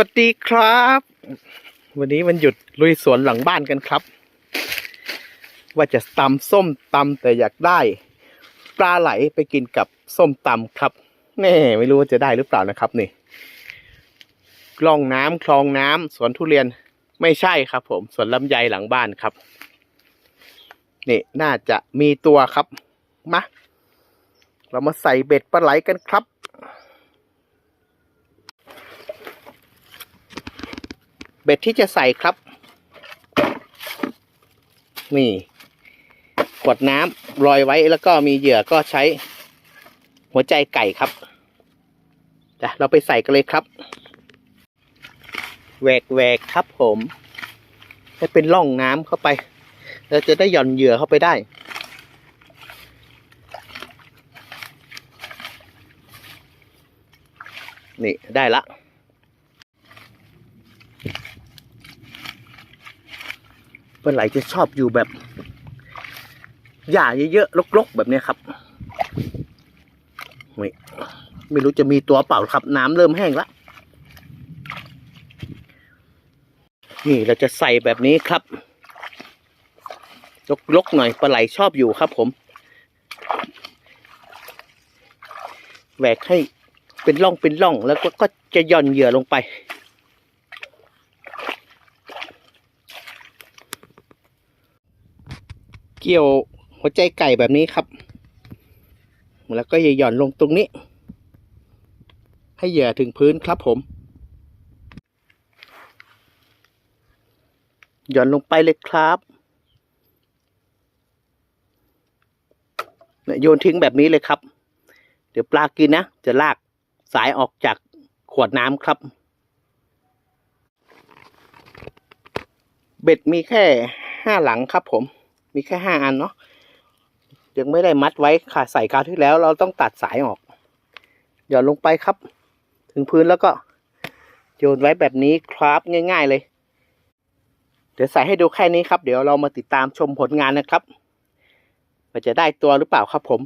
วัสดีครับ วันนี้วันหยุดลุยสวนหลังบ้านกันครับ ว่าจะตำส้มตำแต่อยากได้ ปลาไหลไปกินกับส้มตำครับแน่ไม่รู้ว่าจะได้หรือเปล่านะครับนี่กล่องน้ำคลองน้ำสวนทุเรียนไม่ใช่ครับ ผมสวนลำไยหลังบ้านครับ นี่น่าจะมีตัวครับมาเรามาใส่เบ็ดปลาไหลกันครับ เบ็ดที่จะใส่ครับ นี่ขวดน้ำรอยไว้แล้วก็มีเหยื่อก็ใช้หัวใจไก่ครับจ้ะเราไปใส่กันเลยครับแหวกแหวกครับผมให้เป็นร่องน้ำเข้าไป เราจะได้หย่อนเหยื่อเข้าไปได้ นี่ได้ละ ปลาไหลจะชอบอยู่แบบหญ้าเยอะๆรกๆแบบนี้ครับไม่ไม่รู้จะมีตัวเปล่าครับ น้ำเริ่มแห้งละนี่เราจะใส่แบบนี้ครับรกๆหน่อยปลาไหลชอบอยู่ครับ ผมแหวกให้เป็นร่องเป็นร่องแล้วก็ก็จะย่อนเหยื่อลงไป เกี่ยวหัวใจไก่แบบนี้ครับ แล้วก็ย่หย่อนลงตรงนี้ ให้เหยื่อถึงพื้นครับผม หย่อนลงไปเลยครับโยนทิ้งแบบนี้เลยครับ เดี๋ยวปลากินนะ จะลากสายออกจากขวดน้ำครับ เบ็ดมีแค่ห้าหลังครับผม มีแค่ห้าอันเนาะยังไม่ได้มัดไว้ค่ะใส่กาวที่แล้ว เราต้องตัดสายออกหย่อนลงไปครับ ถึงพื้นแล้วก็โยนไว้แบบนี้ครับง่าย ๆเลย เดี๋ยวใส่ให้ดูแค่นี้ครับ เดี๋ยวเรามาติดตามชมผลงานนะครับว่าจะได้ตัวหรือเปล่าครับผม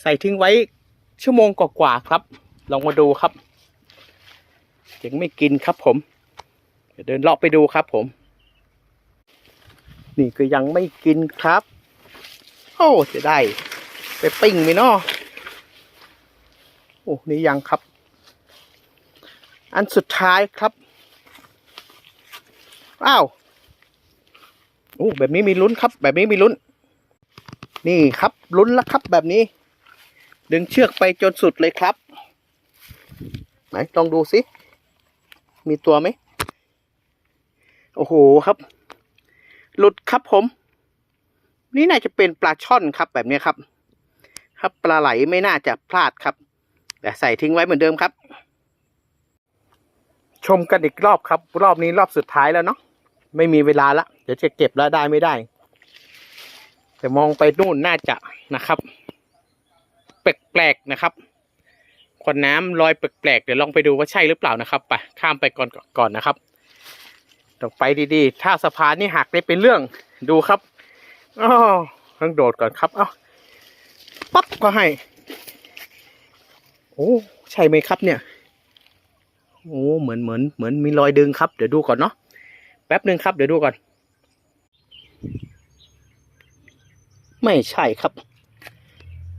ใส่ทิ้งไว้ชั่วโมงกว่าๆครับ ลองมาดูครับยังไม่กินครับผม เดินเลาะไปดูครับผม นี่ก็ยังไม่กินครับ โอ้จะได้ ไปปิ้งไหมเนาะโอ้นี่ยังครับ อันสุดท้ายครับ อ้าวโอ้แบบนี้มีลุ้นครับ แบบนี้มีลุ้น นี่ครับลุ้นแล้วครับแบบนี้ ดึงเชือกไปจนสุดเลยครับ ไหนลองดูสิ มีตัวไหม โอ้โหครับ หลุดครับผม นี่น่าจะเป็นปลาช่อนครับแบบนี้ครับ ครับปลาไหลไม่น่าจะพลาดครับ แต่ใส่ทิ้งไว้เหมือนเดิมครับ ชมกันอีกรอบครับ รอบนี้รอบสุดท้ายแล้วเนาะไม่มีเวลาละเดี๋ยวจะเก็บแล้วได้ไม่ได้ แต่มองไปนู่นน่าจะนะครับ แปลกๆนะครับขวดน้ำลอยแปลกๆเดี๋ยวลองไปดูว่าใช่หรือเปล่านะครับ ไปข้ามไปก่อนก่อนนะครับ ต้องไปดีๆ ถ้าสะพานนี่หักได้เป็นเรื่องดูครับอ๋อต้องโดดก่อนครับ เอ้าปั๊บก็ให้ โอ้ ใช่ไหมครับเนี่ย โอ้ เหมือนเหมือนเหมือนมีรอยดึงครับ เดี๋ยวดูก่อนเนาะ แป๊บหนึ่งครับ เดี๋ยวดูก่อน ไม่ใช่ครับ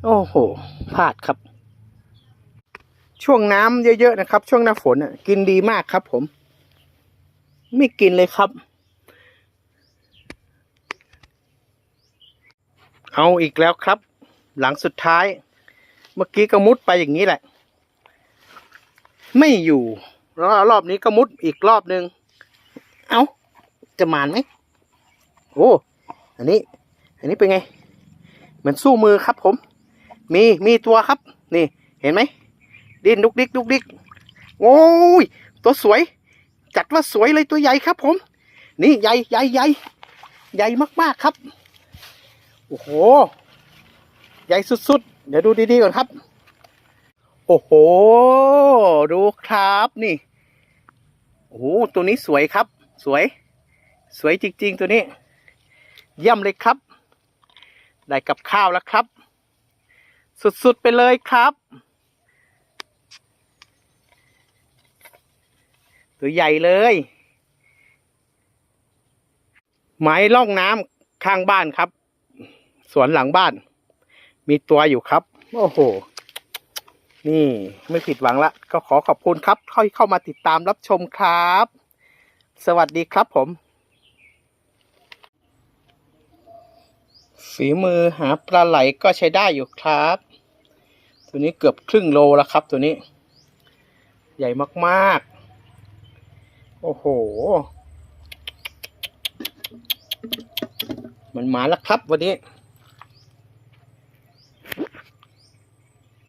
โอ้โห พลาดครับ ช่วงน้ำเยอะๆนะครับ ช่วงหน้าฝนอะ กินดีมากครับผม ไม่กินเลยครับ เอาอีกแล้วครับ หลังสุดท้าย เมื่อกี้ก็มุดไปอย่างนี้แหละ ไม่อยู่แล้วรอบนี้ก็มุดอีกรอบหนึ่งเอาจะมานไหมโอ้อันนี้ อันนี้เป็นไง เหมือนสู้มือครับผม มีมีตัวครับ นี่ เห็นไหมดิ้นดุกดิกดุกดิกโอ้ย ตัวสวย จัดว่าสวยเลยตัวใหญ่ครับ ผม นี่ใหญ่ใหญ่ใหญ่ใหญ่มากๆครับ โอ้โห ใหญ่สุดๆ เดี๋ยวดูดีๆก่อนครับ โอ้โห ดูครับนี่ โอ้โห ตัวนี้สวยครับ สวย สวยจริง ๆ ตัวนี้ เยี่ยมเลยครับ ได้กับข้าวแล้วครับ สุดๆ ไปเลยครับ ตัวใหญ่เลย ไม้ล่องน้ำข้างบ้านครับ สวนหลังบ้าน มีตัวอยู่ครับ โอ้โห นี่ไม่ผิดหวังละ ก็ขอขอบคุณครับที่เข้ามาติดตามรับชมครับ สวัสดีครับผม ฝีมือหาปลาไหลก็ใช้ได้อยู่ครับ ตัวนี้เกือบครึ่งโลแล้วครับ ตัวนี้ ใหญ่มากๆ โอ้โห มันมาแล้วครับวันนี้